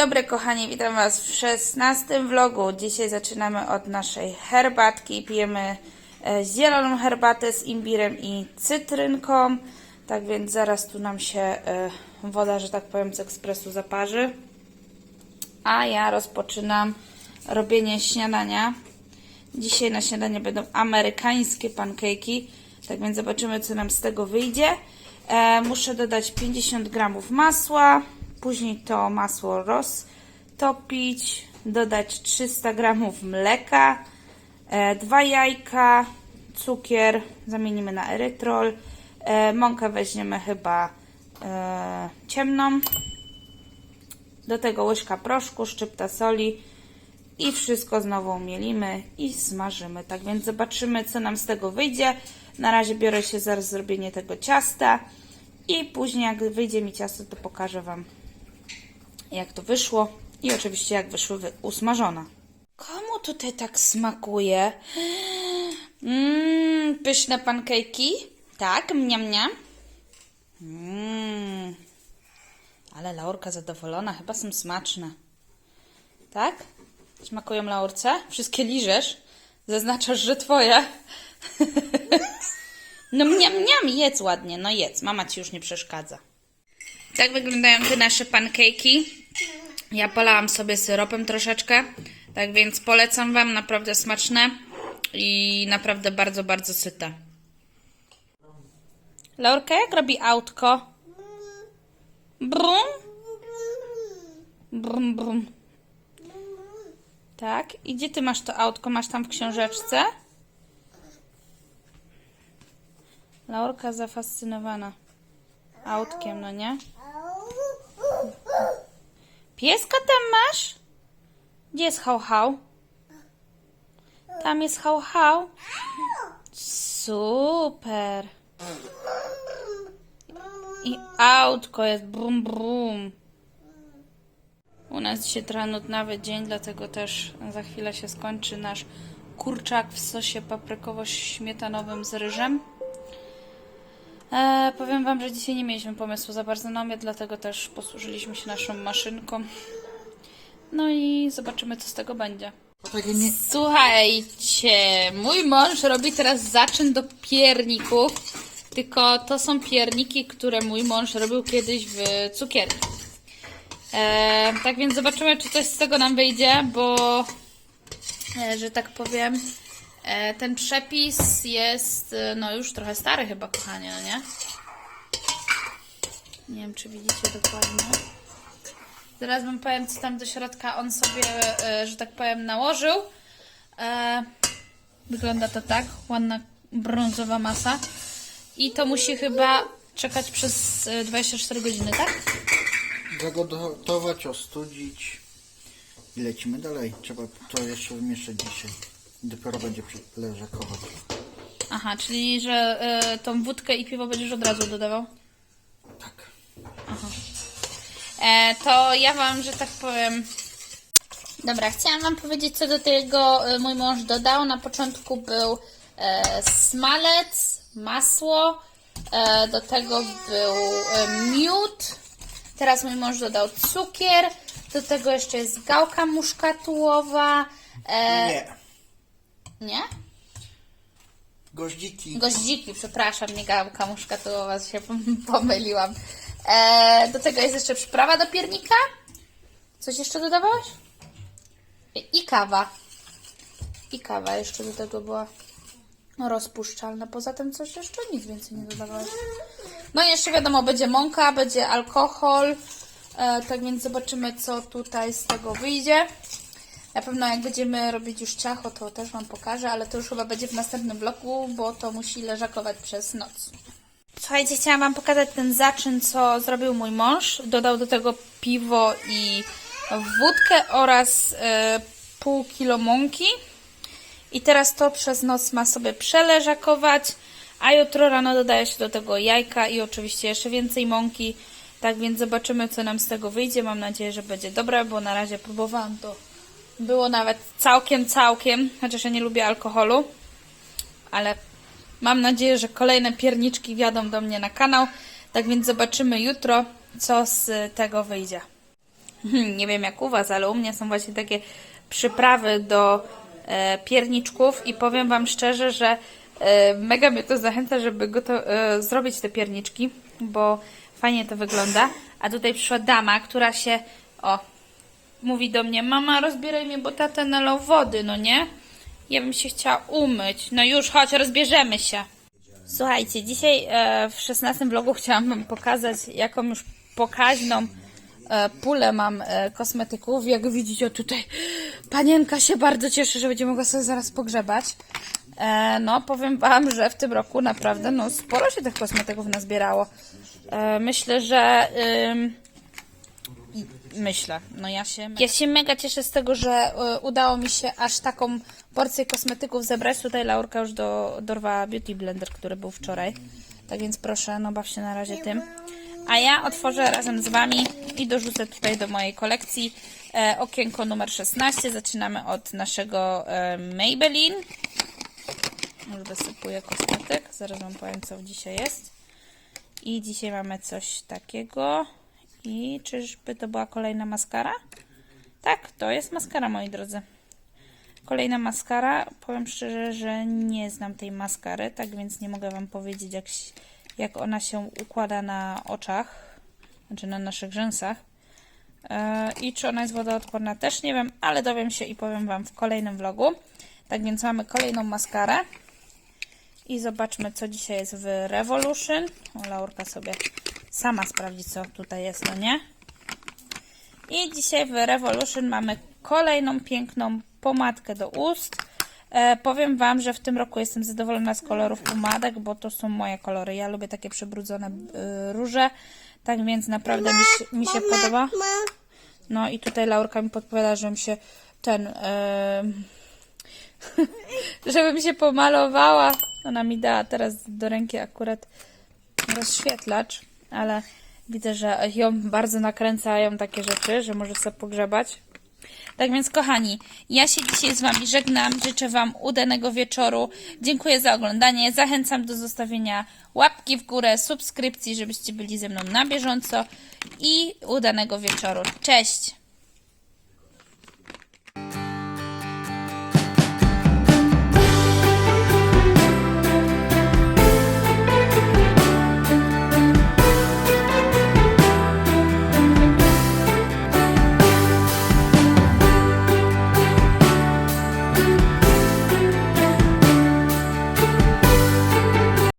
dobry kochani, witam Was w 16 vlogu. Dzisiaj zaczynamy od naszej herbatki. Pijemy e, zieloną herbatę z imbirem i cytrynką. Tak więc zaraz tu nam się e, woda, że tak powiem, z ekspresu zaparzy. A ja rozpoczynam robienie śniadania. Dzisiaj na śniadanie będą amerykańskie pankejki. Tak więc zobaczymy, co nam z tego wyjdzie. E, muszę dodać 50 gramów masła. Później to masło roztopić. Dodać 300 gramów mleka. E, dwa jajka. Cukier zamienimy na erytrol. E, mąkę weźmiemy chyba e, ciemną. Do tego łyżka proszku, szczypta soli i wszystko znowu mielimy i smażymy. Tak więc zobaczymy, co nam z tego wyjdzie. Na razie biorę się za zrobienie tego ciasta i później, jak wyjdzie mi ciasto, to pokażę Wam, jak to wyszło i oczywiście, jak wyszły wy- usmażone. Komu tutaj tak smakuje? Mmm, pyszne pankejki. Tak, mniam, mniam. Mmm. Ale Laurka zadowolona, chyba są smaczne. Tak? Smakują Laurce? Wszystkie liżesz? Zaznaczasz, że twoje. no mniam, mniam, jedz ładnie, no jedz. Mama ci już nie przeszkadza. Tak wyglądają te nasze pankejki. Ja polałam sobie syropem troszeczkę, tak więc polecam Wam, naprawdę smaczne i naprawdę bardzo, bardzo syte. Laurka, jak robi autko? Brum? Brum, brum. Tak. I gdzie ty masz to autko? Masz tam w książeczce? Laurka zafascynowana autkiem, no nie? Pieska tam masz? Gdzie jest hał hał? Tam jest hał hał. Super. I autko jest brum brum. U nas dzisiaj nudnawy dzień, dlatego też za chwilę się skończy nasz kurczak w sosie paprykowo-śmietanowym z ryżem. E, powiem Wam, że dzisiaj nie mieliśmy pomysłu za bardzo na obiad, dlatego też posłużyliśmy się naszą maszynką. No i zobaczymy, co z tego będzie. Słuchajcie, mój mąż robi teraz zaczyn do pierników, tylko to są pierniki, które mój mąż robił kiedyś w cukierni. E, tak więc zobaczymy, czy coś z tego nam wyjdzie, bo, e, że tak powiem, ten przepis jest e, no już trochę stary chyba, kochanie, no nie? Nie wiem, czy widzicie dokładnie. Zaraz wam powiem, co tam do środka on sobie, e, że tak powiem, nałożył. E, wygląda to tak, ładna brązowa masa. I to musi chyba czekać przez e, 24 godziny, tak? Zagotować, ostudzić i lecimy dalej. Trzeba to jeszcze wymieszać dzisiaj. Dopiero będzie leżakować. Aha, czyli że e, tą wódkę i piwo będziesz od razu dodawał? Tak. E, to ja wam, że tak powiem. Dobra, chciałam wam powiedzieć, co do tego e, mój mąż dodał. Na początku był e, smalec, masło, do tego był miód. Teraz mój mąż dodał cukier. Do tego jeszcze jest gałka muszkatułowa. E, Nie. Nie? Goździki. Goździki, przepraszam, nie gałka muszkatułowa, się pom- pomyliłam. E, do tego jest jeszcze przyprawa do piernika. Coś jeszcze dodawałeś? I, kawa. I kawa jeszcze do tego była rozpuszczalna. Poza tym coś jeszcze nic więcej nie dodawałeś. No i jeszcze wiadomo, będzie mąka, będzie alkohol. E, tak więc zobaczymy, co tutaj z tego wyjdzie. Na pewno jak będziemy robić już ciacho, to też Wam pokażę, ale to już chyba będzie w następnym vlogu, bo to musi leżakować przez noc. Słuchajcie, chciałam Wam pokazać ten zaczyn, co zrobił mój mąż. Dodał do tego piwo i wódkę oraz e, pół kilo mąki. I teraz to przez noc ma sobie przeleżakować, a jutro rano dodaje się do tego jajka i oczywiście jeszcze więcej mąki. Tak więc zobaczymy, co nam z tego wyjdzie. Mam nadzieję, że będzie dobre, bo na razie próbowałam to. Było nawet całkiem, całkiem, chociaż ja nie lubię alkoholu, ale mam nadzieję, że kolejne pierniczki wjadą do mnie na kanał. Tak więc zobaczymy jutro, co z tego wyjdzie. Nie wiem jak u Was, ale u mnie są właśnie takie przyprawy do e, pierniczków i powiem Wam szczerze, że e, mega mnie to zachęca, żeby goto- e, zrobić te pierniczki, bo fajnie to wygląda. A tutaj przyszła dama, która się, o, mówi do mnie, mama rozbieraj mnie, bo tata nalał wody, no nie? Ja bym się chciała umyć. No już, chodź, rozbierzemy się. Słuchajcie, dzisiaj e, w 16 vlogu chciałam Wam pokazać, jaką już pokaźną e, pulę mam e, kosmetyków. Jak widzicie tutaj, panienka się bardzo cieszy, że będzie mogła sobie zaraz pogrzebać. E, no, powiem Wam, że w tym roku naprawdę no, sporo się tych kosmetyków nazbierało. E, myślę, że... I myślę, no ja się... Ja się mega cieszę z tego, że y, udało mi się aż taką porcję kosmetyków zebrać. Tutaj Laurka już do, dorwała Beauty Blender, który był wczoraj. Tak więc proszę, no baw się na razie tym. A ja otworzę razem z Wami i dorzucę tutaj do mojej kolekcji e, okienko numer 16. Zaczynamy od naszego e, Maybelline. Już dosypuję kosmetyk. Zaraz Wam powiem, co dzisiaj jest. I dzisiaj mamy coś takiego. I czyżby to była kolejna maskara? Tak, to jest maskara, moi drodzy. Kolejna maskara. Powiem szczerze, że nie znam tej maskary, tak więc nie mogę Wam powiedzieć, jak, jak ona się układa na oczach, znaczy na naszych rzęsach. E, I czy ona jest wodoodporna, też nie wiem, ale dowiem się i powiem Wam w kolejnym vlogu. Tak więc mamy kolejną maskarę. I zobaczmy, co dzisiaj jest w Revolution. O, Laurka sobie sama sprawdzi, co tutaj jest, no nie? I dzisiaj w Revolution mamy kolejną piękną pomadkę do ust. E, powiem Wam, że w tym roku jestem zadowolona z kolorów pomadek, bo to są moje kolory. Ja lubię takie przebrudzone y, róże, tak więc naprawdę mi się, mi się podoba. No i tutaj Laurka mi podpowiada, żebym się ten... em, żebym się pomalowała. Ona mi dała teraz do ręki akurat rozświetlacz, ale widzę, że ją bardzo nakręcają takie rzeczy, że może sobie pogrzebać. Tak więc, kochani, ja się dzisiaj z Wami żegnam. Życzę Wam udanego wieczoru. Dziękuję za oglądanie. Zachęcam do zostawienia łapki w górę, subskrypcji, żebyście byli ze mną na bieżąco i udanego wieczoru. Cześć!